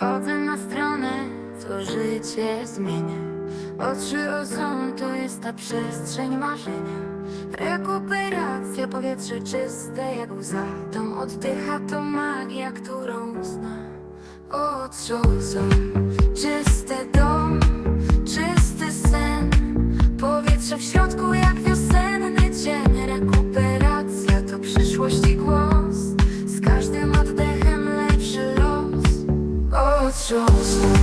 Wchodzę na stronę, co życie zmienia. Oczy ozon to jest ta przestrzeń marzenia Rekuperacja, powietrze czyste jak łza. Dom oddycha to magia, którą zna. Oczy just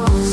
Oh.